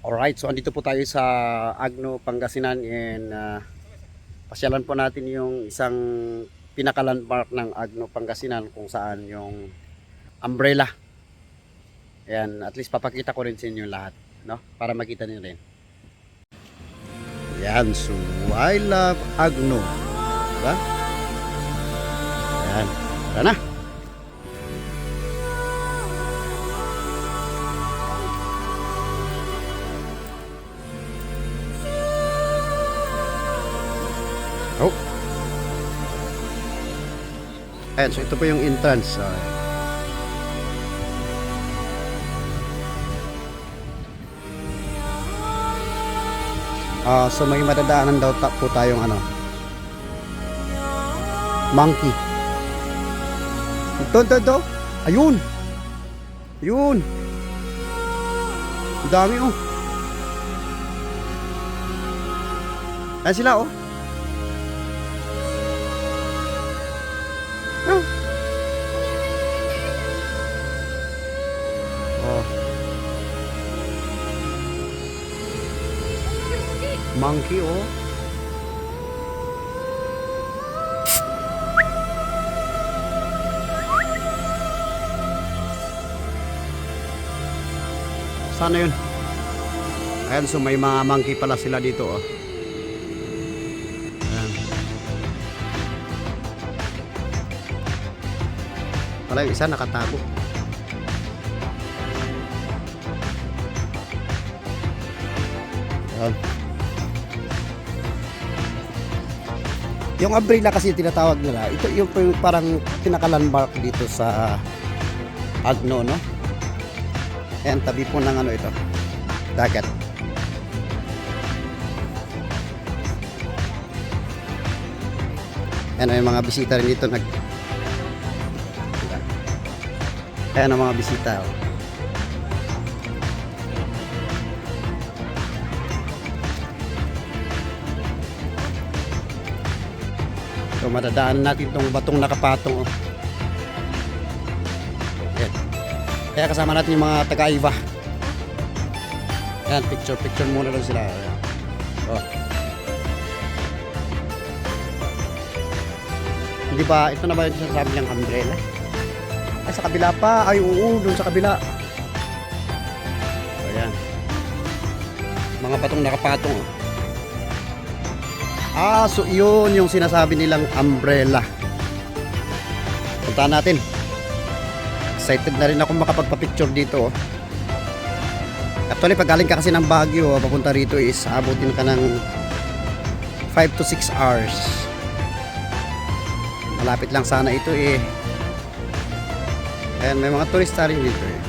Alright, so andito po tayo sa Agno, Pangasinan and uh, pasyalan po natin yung isang pinaka-landmark ng Agno, Pangasinan kung saan yung umbrella. Ayan, at least papakita ko rin sa inyo lahat, no? Para makita niyo rin. Ayan, so I love Agno. Diba? Ayan, tara na. Oh. Ayan, so ito po yung entrance. ah. Ah, so may madadaanan daw ta- po tayong ano. Monkey. Ito, ito, ito. Ayun. Ayun. Dami oh. Ayan sila oh. Oh. Oh. Monkey oh. Sana yun? Ayan, so may mga monkey pala sila dito oh. Wala yung isa nakatago. Ayan. Yung umbrella kasi tinatawag nila, ito yung, parang pinaka-landmark dito sa Agno, no? Ayan, tabi po ng ano ito, dagat. Ayan, may mga bisita rin dito nag Ayan ang mga bisita. oh. So madadaan natin itong batong nakapatong. Oh. Ayan. Kaya kasama natin yung mga taga-iva. Ayan, picture picture muna lang sila. Oh. Hindi ba, ito na ba yung sinasabi niyang umbrella? Ay, sa kabila pa. Ay, oo, doon sa kabila. Ayan. Mga batong nakapatong. oh. Ah, so yun yung sinasabi nilang umbrella. Puntahan natin. Excited na rin ako makapagpa-picture dito. oh. Actually, pag galing ka kasi ng Baguio, oh, papunta rito is abutin ka ng 5 to 6 hours. Malapit lang sana ito eh. Ayan, may mga turista rin dito eh.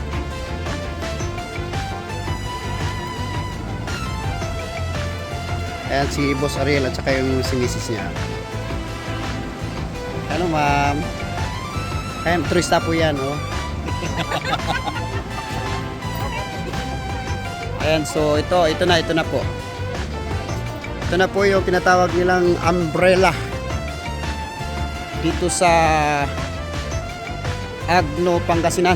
Ayan si Boss Ariel at saka yung si Mrs. niya. Hello ma'am. Ayan, turista po yan oh. Ayan, so ito, ito na, ito na po. Ito na po yung tinatawag nilang umbrella. Dito sa Agno, Pangasinan.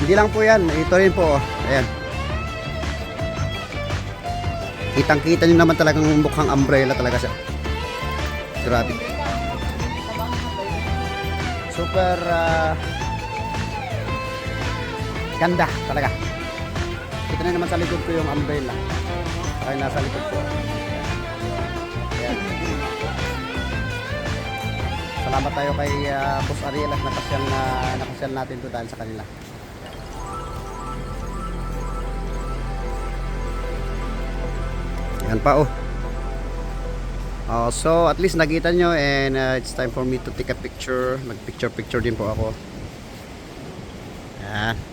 Hindi lang po yan, ito rin po. oh. Ayan. Kitang-kita nyo naman talagang mukhang umbrella talaga siya. Grabe. Super ah, ganda talaga. Kita na naman sa likod ko yung umbrella. Ay nasa likod ko. Salamat tayo kay ah, Boss Ariel at nakasyal na nakasyal natin to dahil sa kanila. Yan pa oh. Oh, so at least nakita nyo and uh, it's time for me to take a picture. Mag picture picture din po ako. Yan.